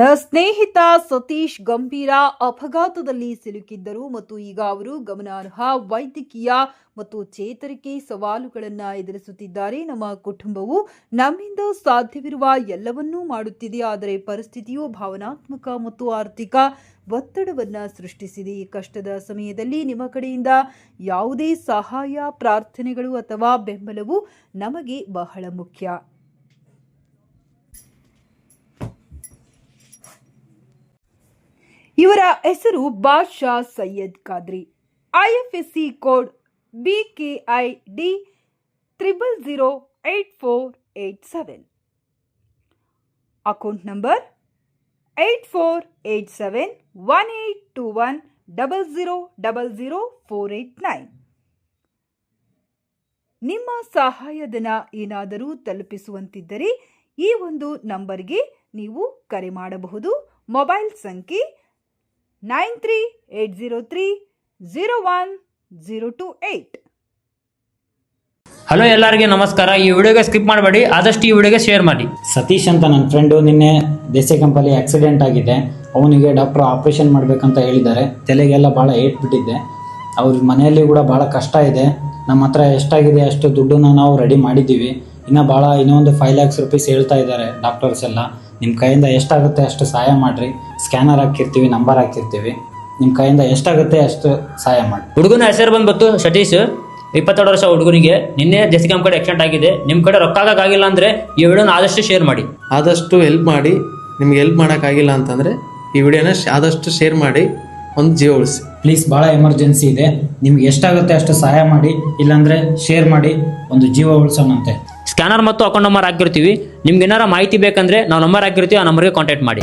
ನನ್ನ ಸ್ನೇಹಿತ ಸತೀಶ್ ಗಂಭೀರ ಅಪಘಾತದಲ್ಲಿ ಸಿಲುಕಿದ್ದರು ಮತ್ತು ಈಗ ಅವರು ಗಮನಾರ್ಹ ವೈದ್ಯಕೀಯ ಮತ್ತು ಚೇತರಿಕೆ ಸವಾಲುಗಳನ್ನು ಎದುರಿಸುತ್ತಿದ್ದಾರೆ. ನಮ್ಮ ಕುಟುಂಬವು ನಮ್ಮಿಂದ ಸಾಧ್ಯವಿರುವ ಎಲ್ಲವನ್ನೂ ಮಾಡುತ್ತಿದೆ. ಆದರೆ ಪರಿಸ್ಥಿತಿಯು ಭಾವನಾತ್ಮಕ ಮತ್ತು ಆರ್ಥಿಕ ಒತ್ತಡವನ್ನು ಸೃಷ್ಟಿಸಿದೆ. ಈ ಕಷ್ಟದ ಸಮಯದಲ್ಲಿ ನಿಮ್ಮ ಕಡೆಯಿಂದ ಯಾವುದೇ ಸಹಾಯ, ಪ್ರಾರ್ಥನೆಗಳು ಅಥವಾ ಬೆಂಬಲವು ನಮಗೆ ಬಹಳ ಮುಖ್ಯ. ಇವರ ಹೆಸರು Badsha Syed Khadri. IFSC code B K I D triple zero eight four eight seven. Account number eight four eight seven one eight two one double zero double zero four eight nine. ನಿಮ್ಮ ಸಹಾಯಧನ ಏನಾದರೂ ತಲುಪಿಸುವಂತಿದ್ದರೆ ಈ ಒಂದು ನಂಬರ್ಗೆ ನೀವು ಕರೆ ಮಾಡಬಹುದು. Mobile ಸಂಖ್ಯೆ nine three eight zero three zero one zero two eight. Hello ಎಲ್ಲರಿಗೆ ನಮಸ್ಕಾರ. ಈ ವಿಡಿಯೋಗೆ ಸ್ಕಿಪ್ ಮಾಡಬೇಡಿ ಆದಷ್ಟು ಈ ವಿಡಿಯೋಗೆ ಶೇರ್ ಮಾಡಿ. ಸತೀಶ್ ಅಂತ ನನ್ನ ಫ್ರೆಂಡು ನಿನ್ನೆ ದೇಸಿ ಕಂಪಲ್ಲಿ ಆಕ್ಸಿಡೆಂಟ್ ಆಗಿದೆ. ಅವನಿಗೆ ಡಾಕ್ಟ್ರು ಆಪ್ರೇಷನ್ ಮಾಡಬೇಕಂತ ಹೇಳಿದ್ದಾರೆ. ತಲೆಗೆಲ್ಲ ಭಾಳ ಏಟ್ ಬಿಟ್ಟಿದ್ದೆ ಅವ್ರ ಮನೆಯಲ್ಲಿ ಕೂಡ ಭಾಳ ಕಷ್ಟ ಇದೆ. ನಮ್ಮ ಹತ್ರ ಎಷ್ಟಾಗಿದೆ ಅಷ್ಟು ದುಡ್ಡನ್ನ ನಾವು ರೆಡಿ ಮಾಡಿದ್ದೀವಿ. ಇನ್ನೂ ಭಾಳ ಇನ್ನೊಂದು ಫೈವ್ ಲ್ಯಾಕ್ಸ್ ರುಪೀಸ್ ಹೇಳ್ತಾ ಇದ್ದಾರೆ ಡಾಕ್ಟರ್ಸ್ ಎಲ್ಲ. ನಿಮ್ಮ ಕೈಯಿಂದ ಎಷ್ಟಾಗುತ್ತೆ ಅಷ್ಟು ಸಹಾಯ ಮಾಡಿರಿ. ಸ್ಕ್ಯಾನರ್ ಹಾಕಿರ್ತೀವಿ ನಂಬರ್ ಹಾಕಿರ್ತೀವಿ. ನಿಮ್ಮ ಕೈಯಿಂದ ಎಷ್ಟಾಗುತ್ತೆ ಅಷ್ಟು ಸಹಾಯ ಮಾಡಿ ಹುಡುಗನ ಹೆಸರು ಬಂದ್ಬಿಟ್ಟು ಸತೀಶ್. ಇಪ್ಪತ್ತೆರಡು ವರ್ಷ ಹುಡುಗನಿಗೆ. ನಿನ್ನೆ ಜೆಸಿಕಮ್ ಕಡೆ ಆಕ್ಸಿಡೆಂಟ್ ಆಗಿದೆ. ನಿಮ್ಮ ಕಡೆ ರೊಕ್ಕ ಆಗಿಲ್ಲ ಅಂದರೆ ಈ ವಿಡಿಯೋನ ಆದಷ್ಟು ಶೇರ್ ಮಾಡಿ. ಆದಷ್ಟು ಹೆಲ್ಪ್ ಮಾಡಿ. ನಿಮ್ಗೆ ಹೆಲ್ಪ್ ಮಾಡೋಕ್ಕಾಗಿಲ್ಲ ಅಂತಂದರೆ ಈ ವಿಡಿಯೋನ ಶ್- ಆದಷ್ಟು ಶೇರ್ ಮಾಡಿ. ಒಂದು ಜೀವ ಉಳಿಸಿ. ಪ್ಲೀಸ್ ಭಾಳ ಎಮರ್ಜೆನ್ಸಿ ಇದೆ. ನಿಮ್ಗೆ ಎಷ್ಟಾಗುತ್ತೆ ಅಷ್ಟು ಸಹಾಯ ಮಾಡಿ. ಇಲ್ಲಾಂದರೆ ಶೇರ್ ಮಾಡಿ. ಒಂದು ಜೀವ ಉಳಿಸೋಣಂತೆ. ಸ್ಕ್ಯಾನರ್ ಮತ್ತು ಅಕೌಂಟ್ ನಂಬರ್ ಹಾಕಿರ್ತೀವಿ ನಿಮ್ಗೆ ಏನಾರ ಮಾಹಿತಿ ಬೇಕಂದ್ರೆ ನಾವು ನಂಬರ್ ಹಾಕಿರ್ತೀವಿ, ಆ ನಂಬರ್ಗೆ ಕಾಂಟ್ಯಾಕ್ಟ್ ಮಾಡಿ.